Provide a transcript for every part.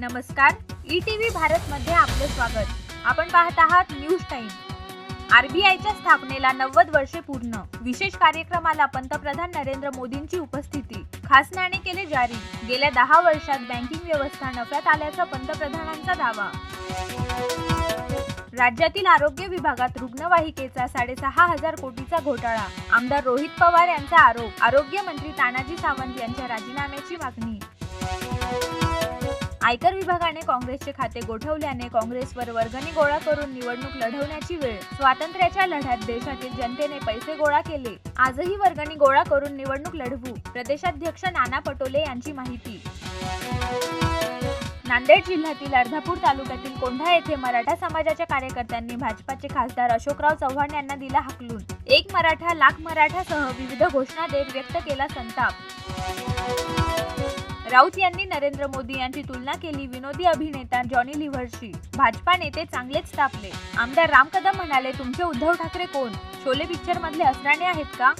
नमस्कार. E T V भारतमध्ये आपले स्वागत. आपण पाहत आहात न्यूज टाइम आरबीआयच्या स्थापनेला नव्वद वर्षे पूर्ण. विशेष कार्यक्रमाला पंतप्रधान नरेंद्र मोदींची उपस्थिती. खास नाणे केले जारी. गेल्या दहा वर्षात बँकिंग व्यवस्था नफ्यात आल्याचा पंतप्रधानांचा दावा. राज्यातील आरोग्य विभागात रुग्णवाहिकेचा साडेसहा हजार कोटीचा घोटाळा. आमदार रोहित पवार यांचा आरोप. आरोग्य मंत्री तानाजी सावंत यांच्या राजीनाम्याची मागणी. आयकर विभागाने काँग्रेसचे खाते गोठवल्याने काँग्रेसवर वर्गणी गोळा करून निवडणूक लढवण्याची वेळ स्वातंत्र्याच्या लढ्यात देशातील जनतेने पैसे गोळा केले. आजही वर्गणी गोळा करून निवडणूक लढवू प्रदेशाध्यक्ष नाना पटोले यांची माहिती. नांदेड जिल्ह्यातील अर्धापूर तालुक्यातील कोंढा येथे मराठा समाजाच्या कार्यकर्त्यांनी भाजपाचे खासदार अशोकराव चव्हाण यांना दिला हाकलून. एक मराठा लाख मराठासह विविध घोषणा देत व्यक्त केला संताप. राऊत यांनी नरेंद्र मोदी यांची तुलना केली विनोदी अभिनेता जॉनी लिव्हरशी भाजपा नेते चांगलेच तापले आमदार राम कदम म्हणाले तुमचे उद्धव ठाकरे कोण? शोले पिक्चर मधले असराणे आहेत का?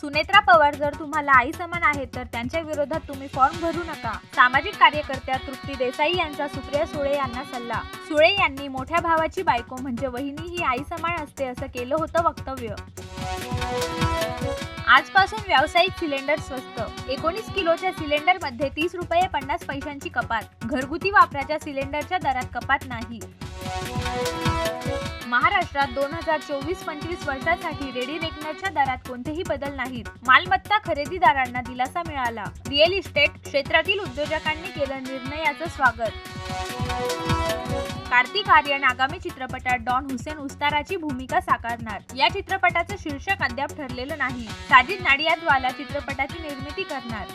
सुनेत्रा पवार जर तुम्हाला आई समान आहेत तर त्यांच्या विरोधात तुम्ही फॉर्म भरू नका. सामाजिक कार्यकर्त्या तृप्ती देसाई यांचा सुप्रिया सुळे यांना सल्ला. सुळे यांनी मोठ्या भावाची बायको म्हणजे वहिनी ही आई समान असते असं केलं होतं वक्तव्य. आजपासून व्यावसायिक सिलेंडर स्वस्त. एकोणीस किलोच्या सिलेंडरमध्ये तीस रुपये पन्नास पैशांची कपात. घरगुती वापराच्या सिलेंडरच्या दरात कपात नाही. महाराष्ट्रात दोन हजार चोवीस पंचवीस वर्षासाठी रेडी रेकनरच्या दरात कोणतेही बदल नाहीत. मालमत्ता खरेदीदारांना दिलासा मिळाला. रिअल इस्टेट क्षेत्रातील उद्योजकांनी केलं निर्णयाचं स्वागत. कार्तिक आर्यन आगामी चित्रपटात डॉन हुसेन उस्ताराची भूमिका साकारणार. या चित्रपटाचं शीर्षक अद्याप ठरलेलं नाही. साजिद नाडियादवाला चित्रपटाची निर्मिती करणार.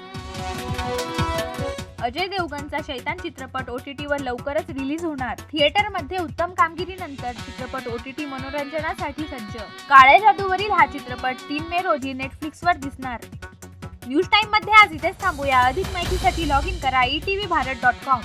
अजय देवगणचा शैतान चित्रपट ओटीटी वर लवकरच रिलीज होणार. थिएटरमध्ये उत्तम कामगिरीनंतर चित्रपट ओटीटी मनोरंजनासाठी सज्ज. काळ्या जादूवरील हा चित्रपट तीन मे रोजी नेटफ्लिक्स वर दिसणार. न्यूज टाइममध्ये आज इथेच थांबूया. अधिक माहितीसाठी लॉग इन करा E T V Bharat dot com